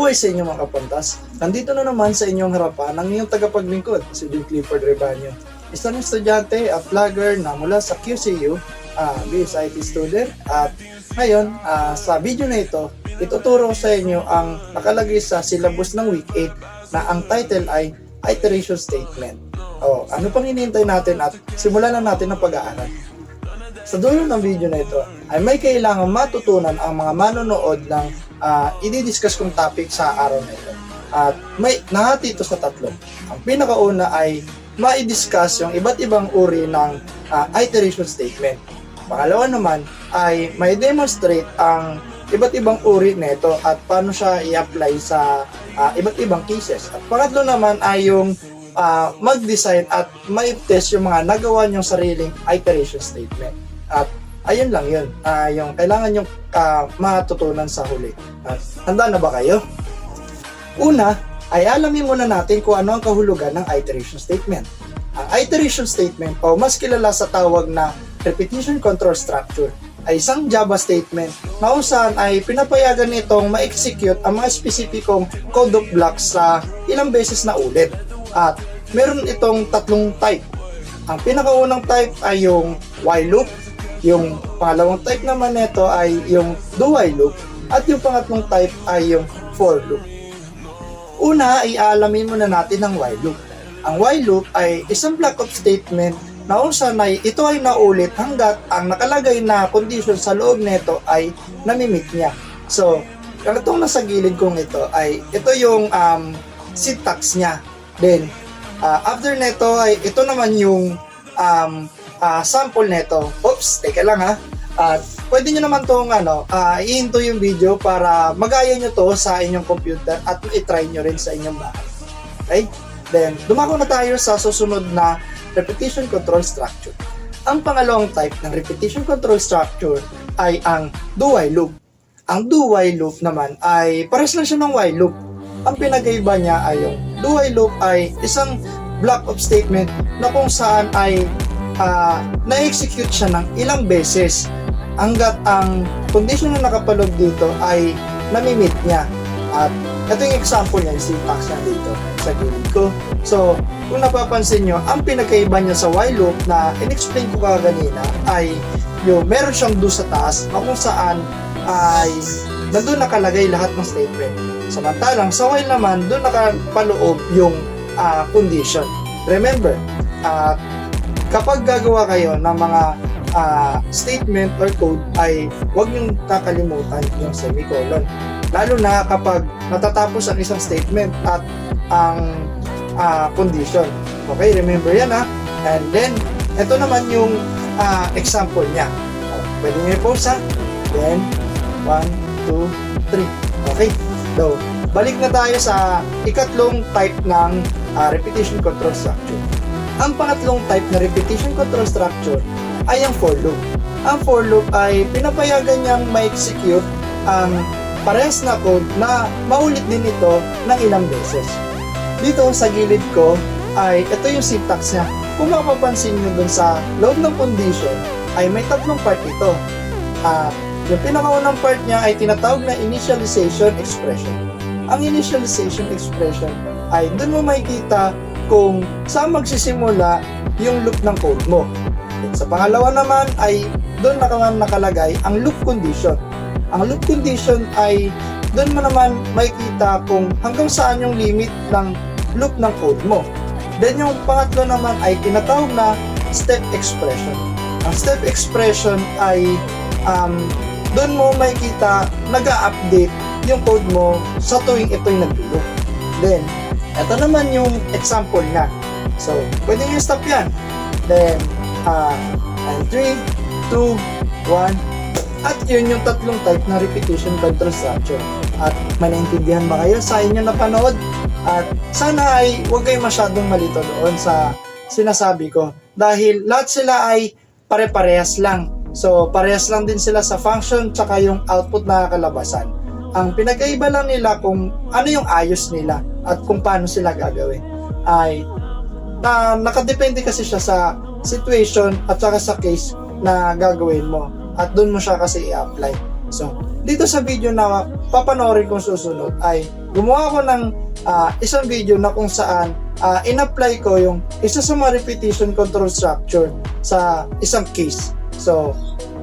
Mabuhay sa inyo mga kapantas. Nandito na naman sa inyong harapan ang inyong tagapaglingkod, si Jim Clifford Rebanyo. Isang estudyante at vlogger na mula sa QCU, uh, BSIT student. At ngayon, ah, sa video na ito, ituturo sa inyo ang nakalagay sa syllabus ng week 8 na ang title ay Iteration Statement. O, ano pang hinihintay natin at simulan na natin ang pag-aaral. Sa dulo ng video na ito ay may kailangan matutunan ang mga manonood ng uh, i-discuss kong topic sa araw na ito. At may nahati ito sa tatlo. Ang pinakauna ay ma-discuss yung iba't ibang uri ng ah, iteration statement. Pangalawa naman ay may demonstrate ang iba't ibang uri nito at paano siya i-apply sa ah, iba't ibang cases. At pangatlo naman ay yung ah, mag-design at ma-test yung mga nagawa niyong sariling iteration statement. At ayun lang yun, ah, yung kailangan yung ah, matutunan sa huli. At handa na ba kayo? Una, ay alamin muna natin kung ano ang kahulugan ng iteration statement. Ang iteration statement o mas kilala sa tawag na repetition control structure ay isang Java statement na kung saan ay pinapayagan nitong ma-execute ang mga spesipikong code of blocks sa ilang beses na ulit. At meron itong tatlong type. Ang pinakaunang type ay yung while loop, yung pangalawang type naman nito ay yung do while loop, at yung pangatlong type ay yung for loop. Una, ialamin muna natin ang while loop. Ang while loop ay isang block of statement na kung ay ito ay naulit hanggat ang nakalagay na condition sa loob nito ay namimit niya. So, itong nasa gilid kong ito ay ito yung um, syntax niya. Then, uh, after nito ay ito naman yung um, uh, sample nito. Oops, teka lang ha. At pwede nyo naman itong ano, uh, i-into yung video para magaya nyo to sa inyong computer at i-try nyo rin sa inyong bahay. Okay? Then, dumako na tayo sa susunod na repetition control structure. Ang pangalawang type ng repetition control structure ay ang do-while loop. Ang do-while loop naman ay pares lang siya ng while loop. Ang pinagkaiba niya ay yung do-while loop ay isang block of statement na kung saan ay ah, na-execute siya ng ilang beses hanggat ang condition na nakapalog dito ay namimit niya. At ito yung example niya, yung syntax niya dito sa gilid ko. So, kung napapansin nyo, ang pinagkaiba niya sa while loop na in-explain ko kaganina ay yung meron siyang do sa taas kung saan ay nandun nakalagay lahat ng statement. Samantalang sa while naman, doon nakapaloob yung ah, condition. Remember, ah, kapag gagawa kayo ng mga ah, statement or code ay huwag niyong kakalimutan yung semicolon. Lalo na kapag natatapos ang isang statement at ang ah, condition. Okay, remember yan ha. And then, ito naman yung ah, example niya. Pwede niyo i-pause ha. Then, 1, 2, 3. Okay, so, balik na tayo sa ikatlong type ng ah, repetition control structure. Ang pangatlong type na repetition control structure ay ang for loop. Ang for loop ay pinapayagan niyang ma-execute ang parehas na code na maulit din ito ng ilang beses. Dito sa gilid ko ay ito yung syntax niya. Kung mapapansin nyo dun sa loob ng condition ay may tatlong part ito. At yung pinakaunang part niya ay tinatawag na initialization expression. Ang initialization expression ay dun mo makikita kung saan magsisimula yung loop ng code mo. At sa pangalawa naman ay doon naman nakalagay ang loop condition. Ang loop condition ay doon mo naman makikita kung hanggang saan yung limit ng loop ng code mo. Then yung pangatlo naman ay tinatawag na step expression. Ang step expression ay um, doon mo makikita nag-update yung code mo sa tuwing ito'y nag-loop. Then, ito naman yung example niya. So, pwede nyo stop yan. Then, ah, and 3, 2, 1, at yun yung tatlong type na repetition control structure. At maintindihan ba kayo sa inyo na panood? At sana ay huwag kayo masyadong malito doon sa sinasabi ko. Dahil lahat sila ay pare-parehas lang. So, parehas lang din sila sa function tsaka yung output na kalabasan. Ang pinagkaiba lang nila kung ano yung ayos nila at kung paano sila gagawin ay na nakadepende kasi siya sa situation at saka sa case na gagawin mo at doon mo siya kasi i-apply. So, dito sa video na papanoorin kong susunod ay gumawa ko ng ah, isang video na kung saan ah, in-apply ko yung isa sa mga repetition control structure sa isang case. So,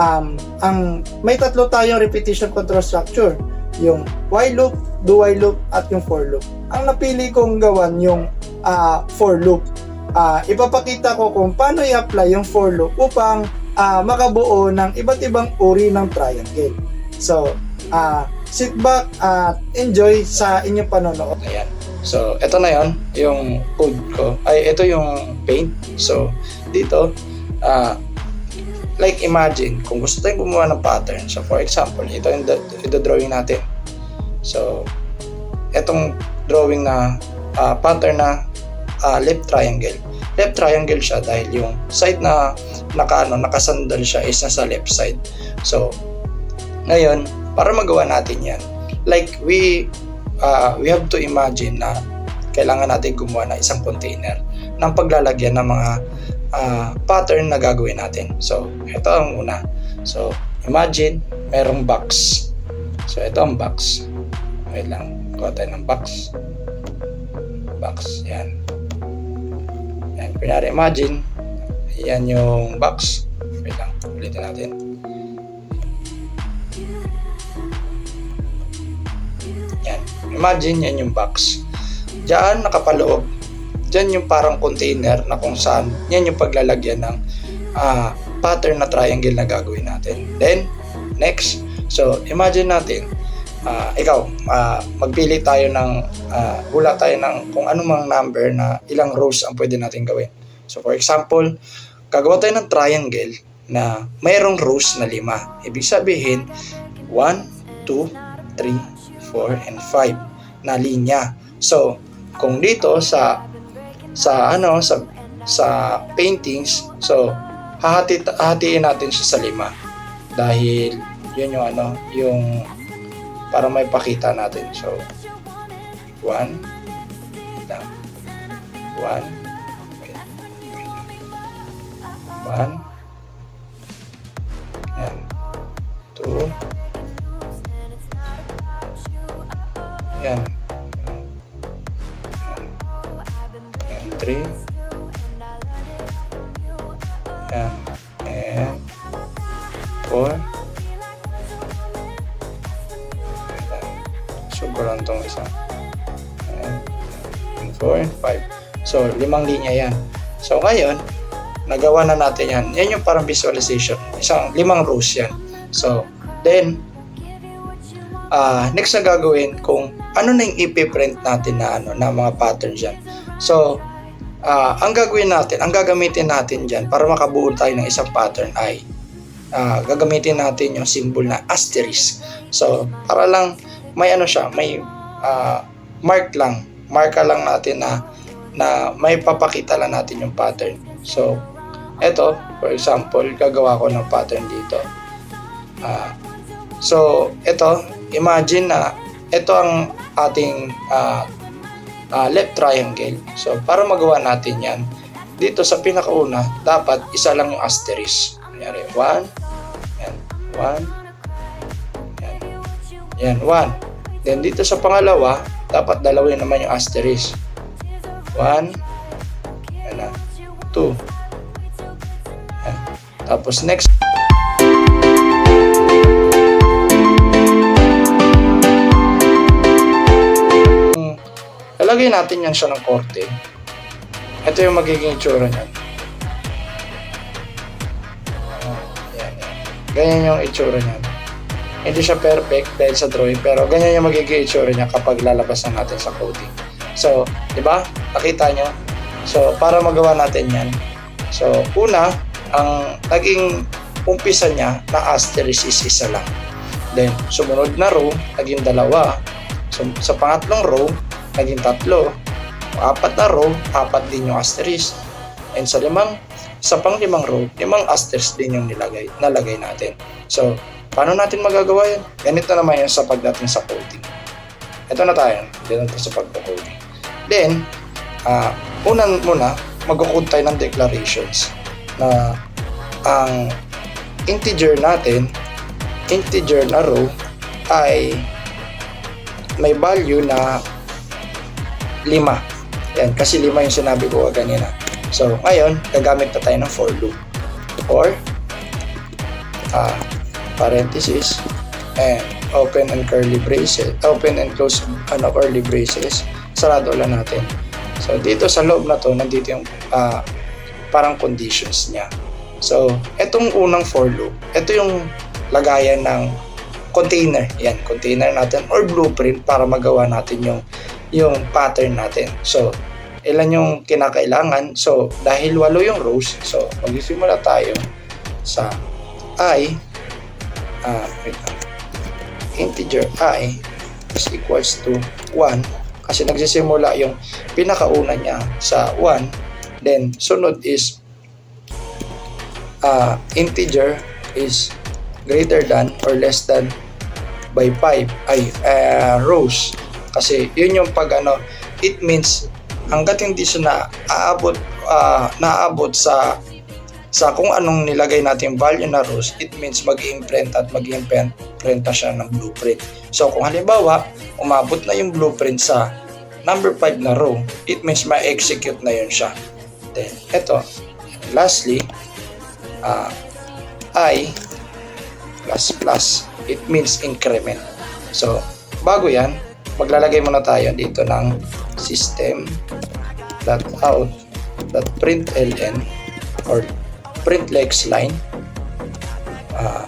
um, ang may tatlo tayong repetition control structure. Yung while loop, do while loop, at yung for loop. Ang napili kong gawan yung ah, for loop. Ah, ipapakita ko kung paano i-apply yung for loop upang ah, makabuo ng iba't ibang uri ng triangle. So, ah, sit back at enjoy sa inyong panonood. Ayan. So, ito na yon yung code ko. Ay, ito yung paint. So, dito, ah, like imagine, kung gusto tayong gumawa ng pattern. So, for example, ito yung drawing natin. So, itong drawing na ah, pattern na ah, left triangle. Left triangle siya dahil yung side na naka, ano, nakasandal siya is nasa left side. So, ngayon, para magawa natin yan, like we uh, we have to imagine na kailangan natin gumawa ng isang container ng paglalagyan ng mga ah, pattern na gagawin natin. So, ito ang una. So, imagine, merong box. So, ito ang box. Wait lang. Kuha tayo ng box. Box. Yan. Yan. Kunyari, imagine, yan yung box. Wait lang. Ulitin natin. Yan. Imagine yan yung box. Diyan nakapaloob. Diyan yung parang container na kung saan yan yung paglalagyan ng ah, pattern na triangle na gagawin natin. Then, next. So, imagine natin, ah, ikaw, ah, magpili tayo ng, uh, tayo ng kung anumang number na ilang rows ang pwede natin gawin. So, for example, gagawa tayo ng triangle na mayroong rows na lima. Ibig sabihin, 1, 2, 3, 4, and 5 na linya. So, kung dito sa sa ano sa sa paintings, so hahati hahatiin natin siya sa lima dahil yun yung ano, yung para may pakita natin. So 1 lang. 1 1 Yan. 2 Yan. 3. Yan. And 4. Sobrang tong isa. And 4 and 5. So, limang linya yan. So, ngayon, nagawa na natin yan. Yan yung parang visualization. Isang limang rows yan. So, then, ah next na gagawin kung ano na yung ipiprint natin na ano na mga patterns dyan. So, ah ang gagawin natin, ang gagamitin natin dyan para makabuo tayo ng isang pattern ay ah, gagamitin natin yung symbol na asterisk. So, para lang may ano siya, may ah, mark lang, marka lang natin na na may papakita lang natin yung pattern. So, eto, for example, gagawa ko ng pattern dito. Ah, so, eto, imagine na ito ang ating ah, ah, left triangle. So, para magawa natin yan, dito sa pinakauna, dapat isa lang yung asterisk. Kunyari, 1, yan, 1, yan, yan, 1. Then, dito sa pangalawa, dapat dalawin naman yung asterisk. 1, yan na, 2. Yan. Tapos, next, lalagay natin yan siya ng korte. Ito yung magiging itsura niyan. Ah, Yan, yan. Ganyan yung itsura niyan. Hindi siya perfect dahil sa drawing, pero ganyan yung magiging itsura niya kapag lalabas na natin sa coding. So, di ba? Nakita nyo? So, para magawa natin yan. So, una, ang naging umpisa niya na asterisk is isa lang. Then, sumunod na row, naging dalawa. So, sa pangatlong row, naging tatlo. Apat na row, apat din yung asterisk. And sa limang, sa pang limang row, limang asterisk din yung nilagay, nalagay natin. So, paano natin magagawa yan? Ganito naman yung sa pagdating sa coding. Ito na tayo, na sa pagko-coding. Then, ah unang muna, mag-code tayo ng declarations na ang integer natin, integer na row ay may value na lima. Yan, kasi lima yung sinabi ko kanina. So, ngayon, gagamit na tayo ng for loop. Or, ah, parenthesis, and open and curly braces, open and close ano, curly braces, sarado lang natin. So, dito sa loob na to, nandito yung ah, parang conditions niya. So, etong unang for loop, ito yung lagayan ng container. Yan, container natin or blueprint para magawa natin yung yung pattern natin. So, ilan yung kinakailangan? So, dahil walo yung rows, so magsisimula tayo sa i lang. integer i is equals to 1 kasi nagsisimula yung pinakauna niya sa 1 then sunod is ah integer is greater than or less than by 5 ay ah, rows kasi yun yung pag ano it means hanggat hindi siya na aabot ah, naaabot sa sa kung anong nilagay natin value na rows it means mag-imprint at mag-imprint prenta siya ng blueprint. So kung halimbawa umabot na yung blueprint sa number 5 na row it means ma-execute na yun siya. Then eto lastly ah, i plus plus it means increment. So bago yan maglalagay muna tayo dito ng system dot out dot println or print lex line. Ah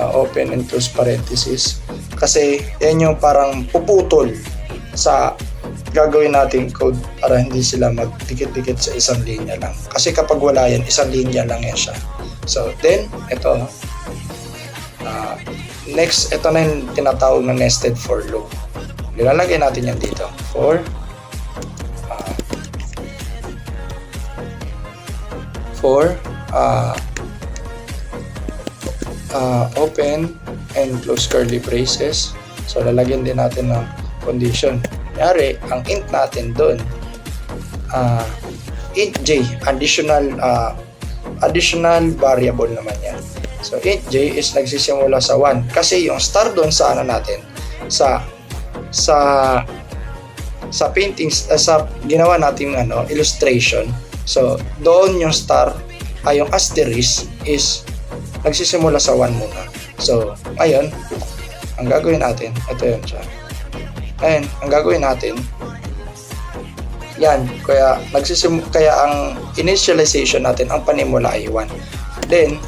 ah, open and close parenthesis. Kasi yan yung parang puputol sa gagawin nating code para hindi sila magdikit-dikit sa isang linya lang. Kasi kapag wala yan isang linya lang yan siya. So then ito ah, next ito na yung tinatawag na nested for loop. Nilalagay natin yan dito for ah, for ah, ah, open and close curly braces. So lalagyan din natin ng condition. Kunyari, ang int natin doon ah, int j additional ah, additional variable naman yan so int j is nagsisimula sa 1 kasi yung star doon sa ano natin sa sa sa paintings eh, sa ginawa nating ano illustration. So doon yung star ay yung asterisk is nagsisimula sa 1 muna. So ngayon ang gagawin natin ito yun siya. Ayun ang gagawin natin yan kaya nagsisim kaya ang initialization natin ang panimula ay 1 then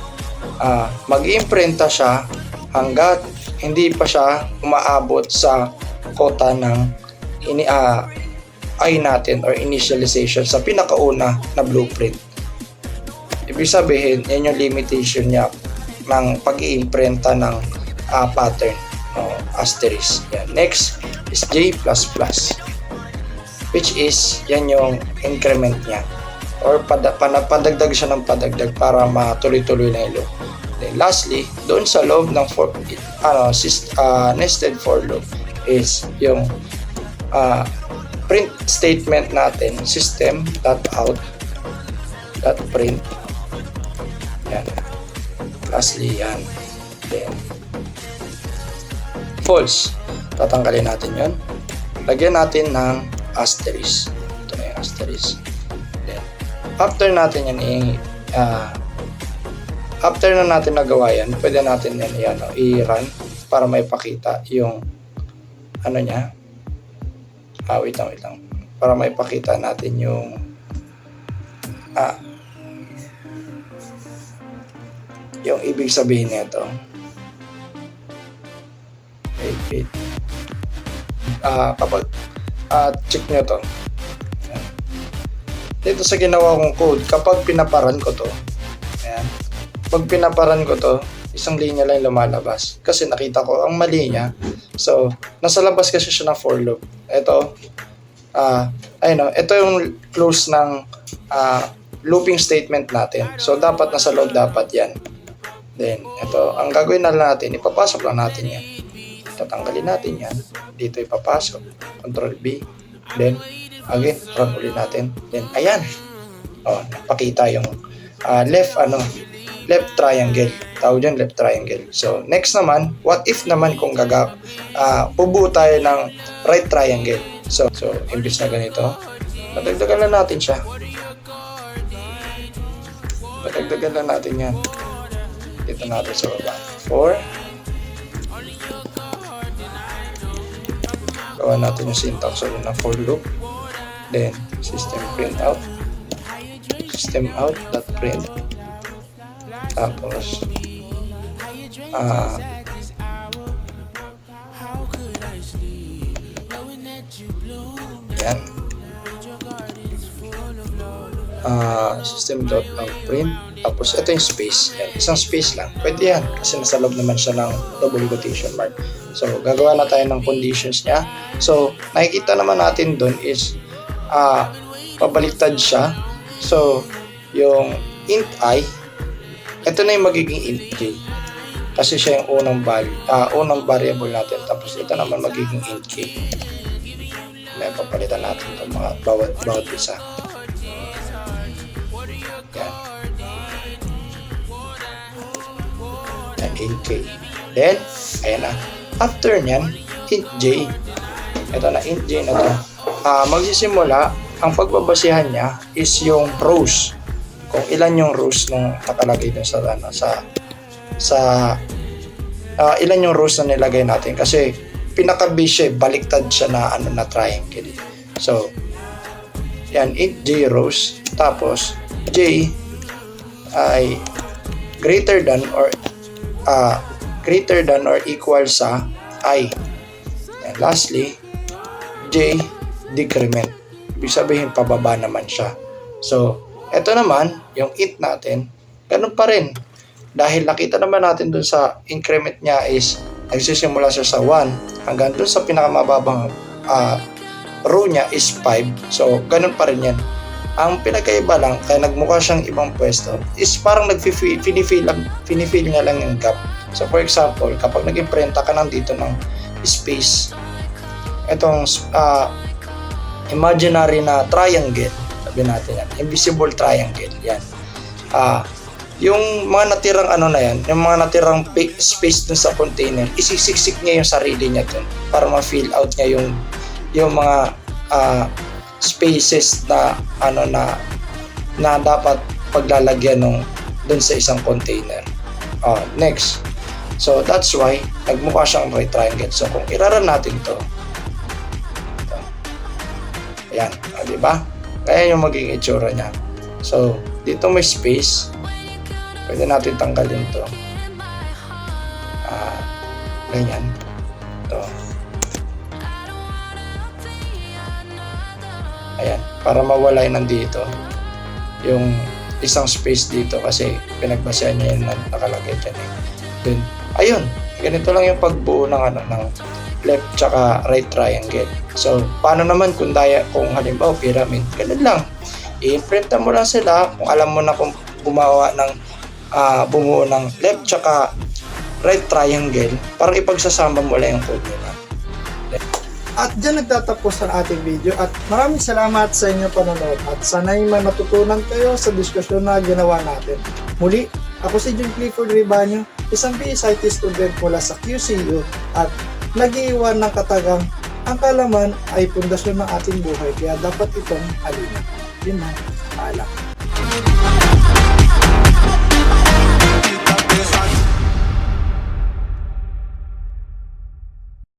ah mag-iimprenta siya hanggat hindi pa siya umaabot sa kota ng ini ah, ay natin or initialization sa pinakauna na blueprint. Ibig sabihin, yan yung limitation niya ng pag-iimprenta ng ah, pattern no, asterisk. Yan. Next is J++ which is yan yung increment niya or pada, pana, padagdag siya ng padagdag para matuloy-tuloy na yung loop. Then lastly, doon sa loob ng for, ano, sis, ah, nested for loop is yung ah, print statement natin system dot out dot print. Yan. Lastly yan. Then false. Tatanggalin natin yon lagyan natin ng asterisk. Ito na yung asterisk. Then after natin yan i ah, after na natin nagawa yan pwede natin yan yan i-run para may pakita yung ano niya. Ah wait lang wait lang. Para may pakita natin yung ah yung ibig sabihin nito. Wait wait. Ah kapag ah check nyo to. Dito sa ginawa kong code kapag pinaparan ko to ayan pag pinaparan ko to isang linya lang lumalabas. Kasi nakita ko ang mali niya. So nasa labas kasi siya ng for loop. Ito ah ayun oh, ito yung close ng ah, looping statement natin. So dapat nasa loob dapat yan. Then ito ang gagawin na lang natin ipapasok lang natin yan. Tatanggalin natin yan. Dito ipapasok. Control B. Then again run ulit natin. Then ayan. Oh napakita yung ah, left ano left triangle tawag dyan left triangle. So, next naman, what if naman kung gaga, bubuo tayo ng right triangle. So, so imbis na ganito, madagdagan na natin siya. Madagdagan na natin yan. Dito natin sa baba. 4. Gawa natin yung syntax ulit ng for loop. Then, system print out. System out dot print. Tapos, ah, yan. Ah, system dot out print. Tapos, ito yung space. Yan. Isang space lang. Pwede yan. Kasi nasa loob naman siya ng double quotation mark. So, gagawa na tayo ng conditions niya. So, nakikita naman natin dun is ah pabaliktad siya. So, yung int i, ito na yung magiging j. Kasi siya yung unang value, ah unang variable natin. Tapos ito naman magiging int k. May papalitan natin itong mga bawat, bawat isa. Yan. Yan, int k. Then, ayan na. After nyan, int j. Ito na, int j na to. Ah, magsisimula, ang pagbabasihan niya is yung rows. Kung ilan yung rows nung nakalagay dun sa ano, sa sa ah, ilan yung rows na nilagay natin kasi pinaka base siya, baliktad siya na ano na triangle. So, yan, int j rows. Tapos, j ay greater than or ah, greater than or equal sa i. And lastly, j decrement. Ibig sabihin, pababa naman siya. So, eto naman, yung int natin, ganun pa rin. Dahil nakita naman natin dun sa increment niya is nagsisimula siya sa 1 hanggang dun sa pinakamababang ah, row niya is 5. So, ganun pa rin yan. Ang pinagkaiba lang, kaya nagmukha siyang ibang pwesto, is parang nag-finifill finifill niya lang yung gap. So, for example, kapag nag-imprenta ka ng dito ng space, itong ah, imaginary na triangle, sabi natin yan, invisible triangle, yan. Ah, yung mga natirang ano na yan, yung mga natirang pa- space dun sa container, isisiksik niya yung sarili niya dun para ma-fill out niya yung yung mga ah, spaces na ano na na dapat paglalagyan nung dun sa isang container. Ah, next. So that's why nagmukha siyang right triangle. So kung iraran natin to, ito. Ayan, ah, di ba? Kaya yung magiging itsura niya. So, dito may space. Pwede natin tanggalin to. Ah, ganyan. Ito. Ayan, para mawala yun nandito. Yung isang space dito kasi pinagbasehan niya yung na- nakalagay dyan eh. Dun. Ayun, ganito lang yung pagbuo ng ano ng left tsaka right triangle. So, paano naman kung daya kung halimbawa pyramid, ganun lang. I-imprint mo lang sila kung alam mo na kung gumawa ng ah, bumuo ng left tsaka right triangle, parang ipagsasama mo lang yung code nila. At dyan nagtatapos ang ating video at maraming salamat sa inyong panonood at sana'y may matutunan kayo sa diskusyon na ginawa natin. Muli, ako si John Clifford Ribanyo, isang PSIT student mula sa QCU at nag-iwan ng katagang ang kalaman ay pundasyon ng ating buhay kaya dapat itong halina. Yun na, paalam.